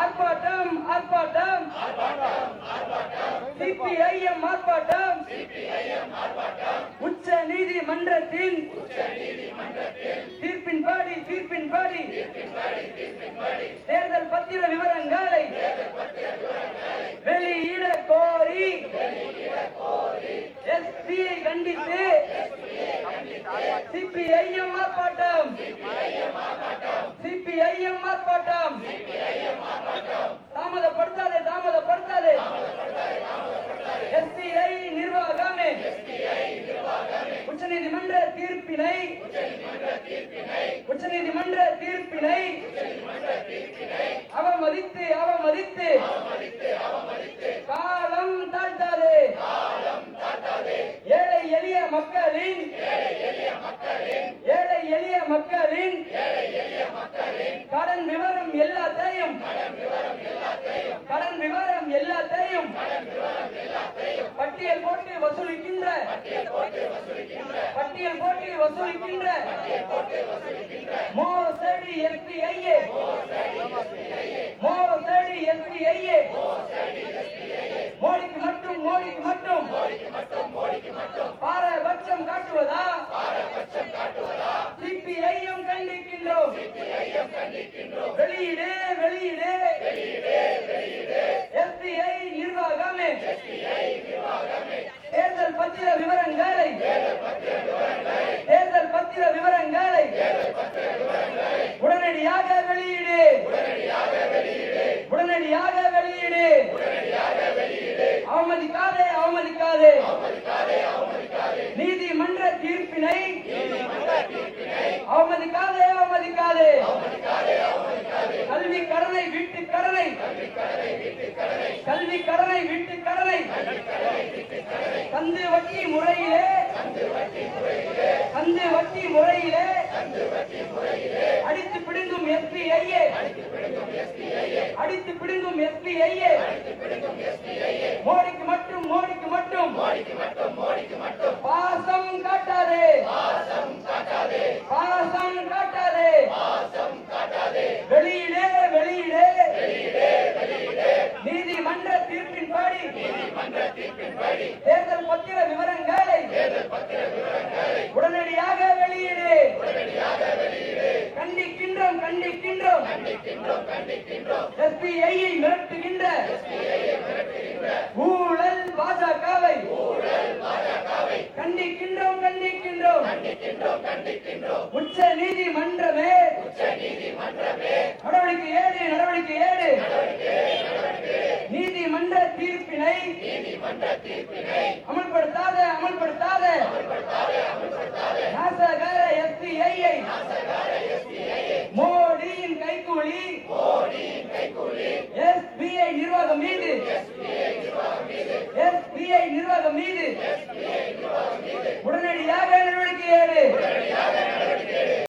ஆர்ப்பாட்டம் ஆர்ப்பாட்டம். சிபிஐஎம் ஆர்ப்பாட்டம். உச்ச நீதிமன்றத்தின் தீர்ப்பின்படி தீர்ப்பின்படி தேர்தல் பத்திர விவரங்களை வெளியிட கோரி எஸ்பியை கண்டித்து சிபிஐஎம் ஆர்ப்பாட்டம். சிபிஐஎம் ஆர்ப்பாட்டம் தாமதப்படுத்தாதே தாமதப்படுத்தாதே எஸ்பிஐ நிர்வாகமே தீர்ப்பினை உச்ச நீதிமன்ற தீர்ப்பினை அவமதித்து அவமதித்து காலம் தாழ்த்தாதே. ஏழை எளிய மக்களின் ஏழை எளிய மக்களின் கடன் விவரம் எல்லாத்தையும் கடன் விவரம் எல்லாத்தையும் வசூலிக்கின்ற. பட்டியல் போட்டு வசூலிக்கின்ற. மோசடி எஸ்பிஐஏ. மோசடி எஸ்பிஐஏ. மோடிக்கு மட்டும் மோடிக்கு மட்டும். பாரபட்சம் காட்டுவதா? சிபிஐஎம் கண்டிக்கின்றோம். வெளியிடு வெளியிடு எஸ்பிஐ நிர்வாகமே தேர்தல் பத்திர விவரங்களை தேர்தல் பத்திர விவரங்களை உடனடியாக வெளியீடு. உடனடியாக வெளியீடு. அவமதிக்காதே அவமதிக்காதே. நீதிமன்ற தீர்ப்பினை அவமதிக்காதே அவமதிக்காதே. கல்வி கடனை வீட்டு கடனை. கல்வி கடனை வீட்டு கடனை. தந்து வட்டி முறையிலே. தந்து வட்டி முறையிலே. அடித்து பிடுங்கும் எஸ்பிஐஏ அடித்து பிடுங்கும் எஸ்பிஐஏ மோடிக்கு மட்டும் மோடிக்கு மட்டும். பாசம் காட்டாதே. பாசம் காட்டாதே. வெளியிடே வெளியிடே நீதிமன்ற தீர்ப்பின்படி தேர்தல் பத்திர விவரங்களை உடனடியாக வெளியிடு கண்டிக்கின்றோம் கண்டிக்கின்றோம் எஸ்பிஐயை மிரட்டுகின்ற ஊழல் பாஜகவை கண்டிக்கின்றோம் கண்டிக்கின்றோம். உச்ச நீதிமன்றமே நடவடிக்கை ஏடு நடவடிக்கை ஏடு. நீதிமன்ற தீர்ப்பினை அமல்படுத்தாத அமல்படுத்தாத கைக்கூலி எஸ்பிஐ நிர்வாகம் மீது. எஸ்பிஐ நிர்வாகம் மீது.